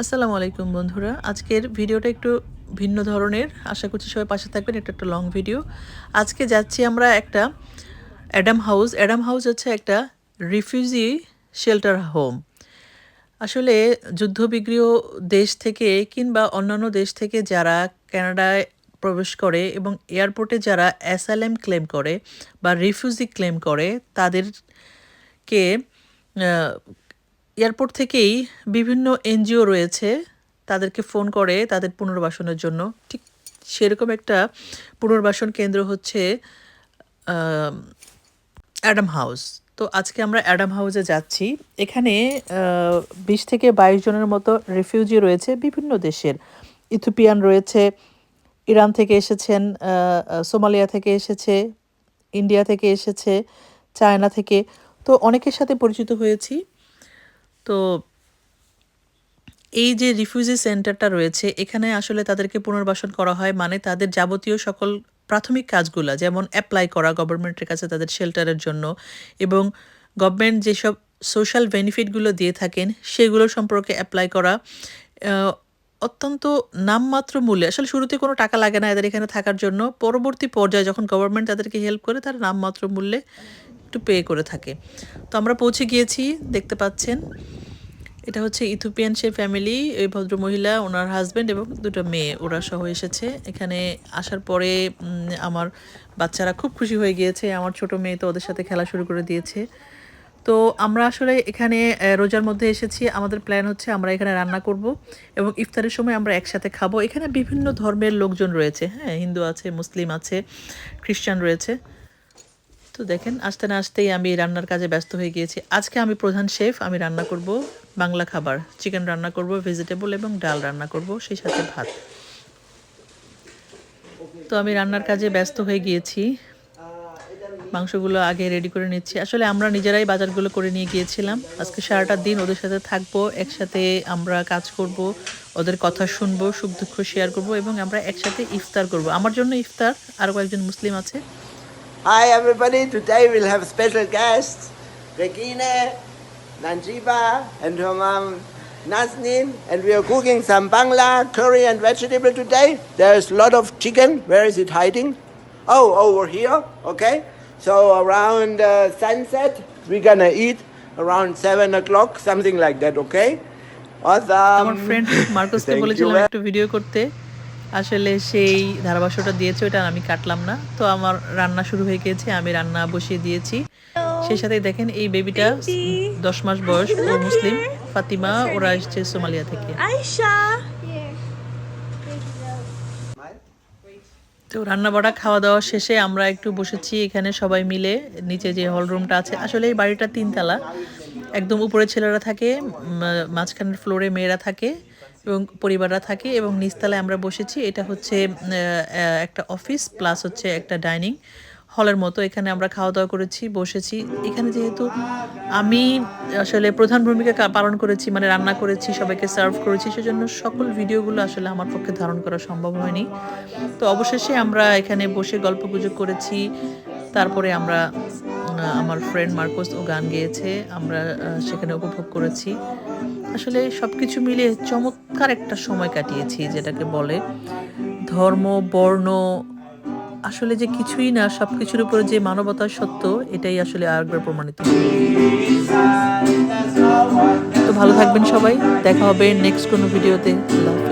আসসালামু আলাইকুম বন্ধুরা। আজকের ভিডিওটা একটু ভিন্ন ধরনের। আশা করছি সবাই পাশে থাকবেন, এটা একটা লং ভিডিও আজকে যাচ্ছি আমরা একটা অ্যাডাম হাউস অ্যাডাম হাউস হচ্ছে একটা রিফিউজি শেল্টার হোম আসলে যুদ্ধবিগ্রহ দেশ থেকে কিংবা অন্যান্য দেশ থেকে যারা কানাডায় প্রবেশ করে এবং এয়ারপোর্টে যারা অ্যাসাইলেম ক্লেম করে বা রিফিউজি ক্লেম করে, তাদেরকে এয়ারপোর্ট থেকেই বিভিন্ন এনজিও রয়েছে, তাদেরকে ফোন করে তাদের পুনর্বাসনের জন্য। ঠিক সেরকম একটা পুনর্বাসন কেন্দ্র হচ্ছে অ্যাডাম হাউস। তো আজকে আমরা অ্যাডাম হাউসে যাচ্ছি। এখানে বিশ থেকে বাইশ জনের মতো রিফিউজি রয়েছে বিভিন্ন দেশের। ইথোপিয়ান রয়েছে, ইরান থেকে এসেছেন সোমালিয়া থেকে এসেছে, ইন্ডিয়া থেকে এসেছে, চায়না থেকে। তো অনেকের সাথে পরিচিত হয়েছি। তো এই যে রিফিউজি সেন্টারটা রয়েছে, এখানে আসলে তাদেরকে পুনর্বাসন করা হয় মানে তাদের যাবতীয় সকল প্রাথমিক কাজগুলা, যেমন অ্যাপ্লাই করা গভর্নমেন্টের কাছে তাদের শেল্টারের জন্য এবং গভর্নমেন্ট যেসব সোশ্যাল বেনিফিটগুলো দিয়ে থাকেন, সেগুলো সম্পর্কে অ্যাপ্লাই করা অত্যন্ত নামমাত্র মূল্যে। আসলে শুরুতে কোনো টাকা লাগে না এদের এখানে থাকার জন্য। পরবর্তী পর্যায়ে যখন গভর্নমেন্ট তাদেরকে হেল্প করে, তারা নামমাত্র মূল্যে একটু পে করে থাকে। তো আমরা পৌঁছে গিয়েছি, দেখতে পাচ্ছেন। এটা হচ্ছে ইথিওপিয়ান সে ফ্যামিলি এই ভদ্র মহিলা, ওনার হাজব্যান্ড এবং দুটো মেয়ে। ওরা সহ এসেছে। এখানে আসার পরে আমার বাচ্চারা খুব খুশি হয়ে গিয়েছে। আমার ছোট মেয়ে তো ওদের সাথে খেলা শুরু করে দিয়েছে। তো আমরা আসলে এখানে রোজার মধ্যে এসেছি। আমাদের প্ল্যান হচ্ছে আমরা এখানে রান্না করব এবং ইফতারের সময় আমরা একসাথে খাব। এখানে বিভিন্ন ধর্মের লোকজন রয়েছে। হ্যাঁ হিন্দু আছে, মুসলিম আছে, খ্রিস্টান রয়েছে। তো দেখেন, আসতে না আসতেই আমি রান্নার কাজে ব্যস্ত হয়ে গিয়েছি। আজকে আমি প্রধান শেফ, আমি রান্না করব। বাংলা খাবার। চিকেন রান্না করব ভেজিটেবল এবং ডাল রান্না করব সেই সাথে ভাত। তো আমি রান্নার কাজে ব্যস্ত হয়ে গিয়েছি। মাংসগুলো আগে রেডি করে নিচ্ছি। আসলে আমরা নিজেরাই বাজারগুলো করে নিয়ে গিয়েছিলাম। আজকে সারাটা দিন ওদের সাথে থাকব একসাথে আমরা কাজ করব ওদের কথা শুনব সুখ দুঃখ শেয়ার করব এবং আমরা একসাথে ইফতার করব। আমার জন্য ইফতার আরও কয়েকজন মুসলিম আছে। Hi everybody, today we'll have special guests, Regine, Nanjiba and her mom Nazneen and we are cooking some bangla, curry and vegetable today. There's a lot of chicken, where is it hiding? Oh, over here, okay. So around uh, sunset, we're gonna eat around 7 o'clock, something like that, okay? Awesome. আমার friend মার্কসকে বলেছিলাম একটু video করতে আসলে সেই ধারাভাষ্যটা দিয়েছে ওটা আমি কাটলাম না তো আমার রান্না শুরু হয়ে গিয়েছে আমি রান্না বসিয়ে দিয়েছি সেই সাথে দেখেন এই বেবিটা দশ মাস বয়স ও মুসলিম। ফাতিমা ওরা এসছে সোমালিয়া থেকে. তো রান্না বাড়া খাওয়া দাওয়া শেষে আমরা একটু বসেছি এখানে সবাই মিলে। নিচে যে হল রুমটা আছে আসলে এই বাড়িটা তিনতলা। একদম উপরে ছেলেরা থাকে মাঝখানের ফ্লোরে মেয়েরা থাকে এবং পরিবাররা থাকে এবং নিচতলায় আমরা বসেছি। এটা হচ্ছে একটা অফিস প্লাস হচ্ছে একটা ডাইনিং হলের মতো এখানে আমরা খাওয়া দাওয়া করেছি, বসেছি। এখানে যেহেতু আমি আসলে প্রধান ভূমিকা পালন করেছি মানে রান্না করেছি, সবাইকে সার্ভ করেছি, সেজন্য সকল ভিডিওগুলো আসলে আমার পক্ষে ধারণ করা সম্ভব হয়নি। তো অবশেষে আমরা এখানে বসে গল্প গুজব করেছি। তারপরে আমরা আমার ফ্রেন্ড মার্কোস ও গান গেয়েছে, আমরা সেখানে উপভোগ করেছি। আসলে সব কিছু মিলে চমৎকার একটা সময় কাটিয়েছি, যেটাকে বলে ধর্ম, বর্ণ আসলে যে কিছুই না সব কিছুর উপরে যে মানবতার সত্য, এটাই আসলে আরেকবার প্রমাণিত তো ভালো থাকবেন সবাই, দেখা হবে নেক্সট কোনো ভিডিওতে আল্লাহ।